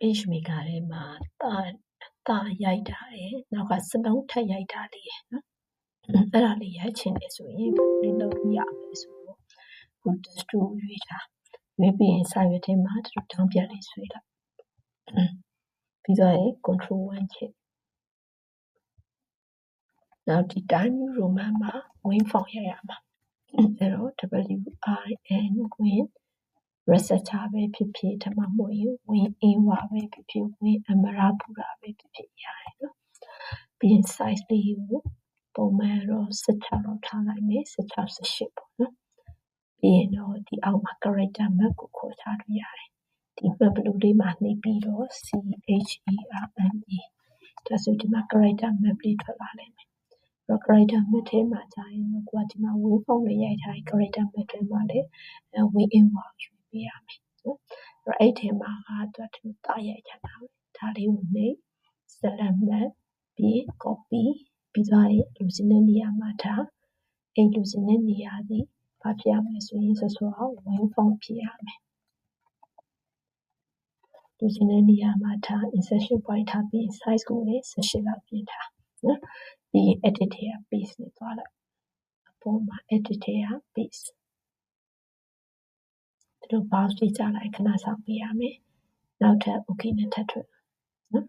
page maker ထဲမှာသားသားရိုက်ထားတယ်နောက်ကစလုံးထပ်ရိုက်ထားလေးရယ်နော်အဲ့ဒါလေးရိုက်ချင်တယ်ဆိုရင်ဒီလိုလုပ်ရမယ်ဆိုတော့ခု distro ရွေးထားရွေးပြီးရင်စာရွက်ထဲမှာဒီလိုတောင်းပြလေးဆွဲလိုက်ပြီးတော့ရင် control 1ချက်နောက်ဒီ time roman မှာ win form ရရမှာအဲ့တော့ win win researcher ပဲဖြစ်ဖြစ်ဒါမှမဟုတ်ရင် win inwa ပဲဖြစ်ဖြစ် win amarapura ပဲဖြစ်ဖြစ်ရတယ်နော်ပြီးရင် size လေးကိုပုံမှန်တော့16လောက်ထားလိုက်မယ်16 18ပေါ့နော်ပြီးရင်တော့ဒီအောက်မှာ character map ကိုခေါ်ချလို့ရတယ်ဒီ map ဘလူးလေးမှာနှိပ်ပြီးတော့ C H E R M E ဒါဆိုဒီမှာ character map လေးထွက်လာလိမ့်မယ်တော့ character map ထဲမှာကြာရင်တော့ကိုကဒီမှာ wave form လေးရိုက်ထားရင် character map ထဲမှာလည်း win in ပါယူ ပေးရမယ်နော်အဲ့အဲ့ထဲမှာကသူကတာရိုက်ချင်တာပဲဒါလေးကိုနှိပ် select map ပြီး copy ပြီးသွားရင်လူစင်းတဲ့နေရာမှာထားအဲ့လူစင်းတဲ့နေရာသည်ဘာဖြစ်ရမလဲဆိုရင်ဆောဆောအောင် win form ဖြစ်ရမယ်လူစင်းတဲ့နေရာမှာထား insertion point ထားပြီး size ကိုလည်း18လောက်ပြင်ထားနော်ပြီးရင် edit ထဲက paste နဲ့သွားလိုက်အပေါ်မှာ edit ထဲက paste ဒီလို box တွေကြာလိုက်ခဏဆောင်ပေးရမယ်နောက်ထပ် okay နဲ့ထပ်ထွက်နော်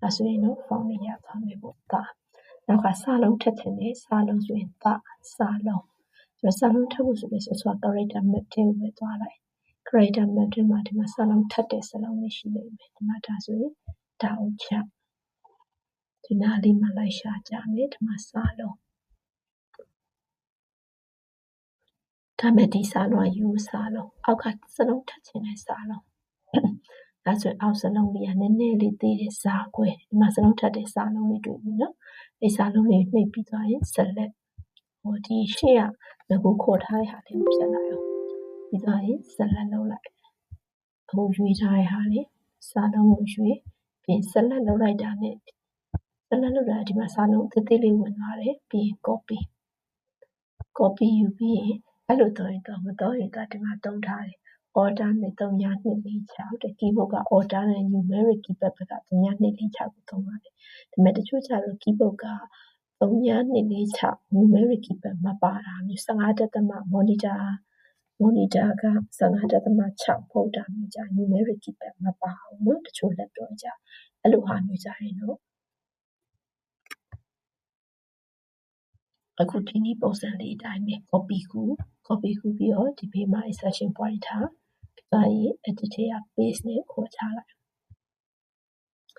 ဒါဆိုရင်တော့ form လေးရသွားမယ်ပေါ့ဒါနောက်ကစာလုံးထက်ချင်တယ်စာလုံးဆိုရင်သစာလုံးဆိုတော့စာလုံးထပ်ဖို့ဆိုရင်ဆိုတော့ character map ထဲကိုပဲသွားလိုက် character map ထဲမှာဒီမှာစာလုံးထပ်တဲ့စာလုံးလေးရှိနေမယ်ဒီမှာဒါဆိုရင်ဒါအောင်ချဒီနားလေးမှာလိုက်ရှာကြမယ်ဒီမှာစာလုံး ဒါမဲ့ဒီစာလုံးက U စာလုံးအောက်ကစာလုံးထပ်ချင်တဲ့စာလုံးဒါဆိုအောက်စလုံးလေးကနည်းနည်းလေးသေးတဲ့ဇာခွဲဒီမှာစလုံးထပ်တဲ့စာလုံးလေးတွေ့ပြီနော်အဲ့စာလုံးလေးနှိပ်ပြီးသွားရင် select ဟိုဒီရှေ့ကငကူခေါ်ထားတဲ့ဟာလေးကိုဖြတ်လိုက်အောင်ပြီးသွားရင် select လုပ်လိုက်အခုရွေးထားတဲ့ဟာလေးစာလုံးကိုရွေးပြီး select လုပ်လိုက်တာနဲ့ select လုပ်တာဒီမှာစာလုံးသေးသေးလေးဝင်သွားတယ်ပြီးရင် copy copy ယူပြီးရင် အဲ့လိုတော့ရင်တော့မတော့ရင်တော့ဒီမှာတုံးထားတယ် order နဲ့3246တဲ့ keyboard က order နဲ့ numeric keypad ဘက်က3246ကိုသုံးပါတယ်။ဒါပေမဲ့တချို့ကျတော့ keyboard က3246 numeric keypad မပါတာမျိုး15.5 monitor monitor က15.6ပို့တာမျိုးကြာ numeric keypad မပါဘူးเนาะတချို့ laptop ကြာအဲ့လိုဟာမျိုးကြာရင်တော့ အခုဒီနည်းပုံစံလေးအတိုင်းပဲ copy ကူ copy ကူပြီးတော့ဒီဘေးမှာ insertion point ထားသွားရင် edit ထဲက paste နဲ့ခေါ်ချလိုက်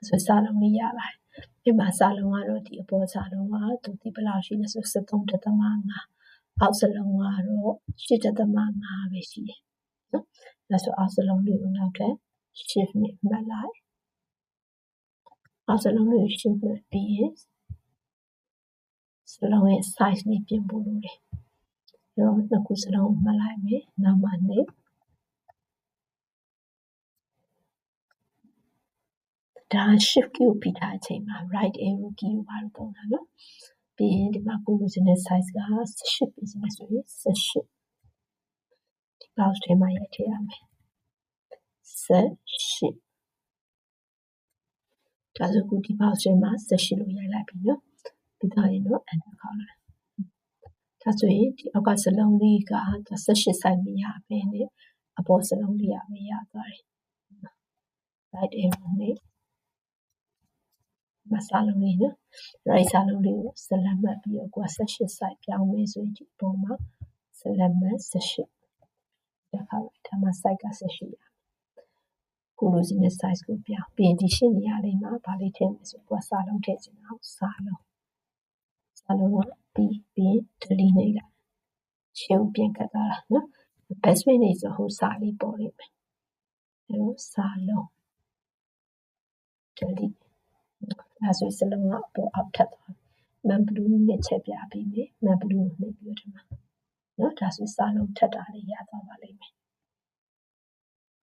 ဆိုစာလုံးလေးရလာတယ်ဒီမှာစာလုံးကတော့ဒီအပေါ်စာလုံးကသူဒီဘယ်လောက်ရှိလဲဆို73.5အောက်စလုံးကတော့8.5ပဲရှိတယ်နော်ဒါဆိုအောက်စလုံးလေးကိုနောက်ထပ် shift နဲ့မှတ်လိုက်အောက်စလုံးလေးကို shift မှတ်ပြီးရင် စလုံးရဲ့ size နဲ့ပြင်ဖို့လိုတယ်အဲ့တော့နှစ်ခုစလုံးမှတ်လိုက်မယ်နောက်မှနေဒါ shift key ကိုဖိထားအချိန်မှာ right arrow key ကိုပါတော့တာနော်ပြီးရင်ဒီမှာကိုလိုချင်တဲ့ size က18 page နဲ့ဆိုရင်18ဒီ box ထဲမှာရိုက်ထည့်ရမယ်18ဒါဆိုခုဒီ box ထဲမှာ18လို့ရိုက်လိုက်ပြီနော် ပြီးတော့ရင်တော့ enter ခေါက်လိုက်ဒါဆိုရင်ဒီအောက်ကစလုံးလေးက18 size မရဘဲနဲ့အပေါ်စလုံးလေးရမရသွားတယ် right arrow နဲ့မစာလုံးလေးနော် right စာလုံးလေးကို select မှတ်ပြီးတော့ကိုက18 size ပြောင်းမယ်ဆိုရင်ဒီပုံမှာ select မှတ်18ဒါခါဒါမှ size က18ရကိုလိုချင်တဲ့ size ကိုပြောင်းပြီးရင်ဒီရှင်းနေရာလေးမှာဗာလေးထည့်မယ်ဆိုကိုကစာလုံးထည့်ချင်တာစာလုံး စာလုံးကပြီးပြီး delete နေလိုက်ရှင်းပြန်ကတ်သွားတာနော် best way နေဆိုဟိုစာလေးပေါ်လိမ့်မယ်အဲတော့စာလုံး delete ဒါဆိုစလုံးကအပေါ်အောက်ထပ်သွားမန်ဘလူးနဲ့ချက်ပြပေးမယ်မန်ဘလူးကိုနှိပ်ပြီးတော့ဒီမှာနော်ဒါဆိုစာလုံးထပ်တာလေးရသွားပါလိမ့်မယ်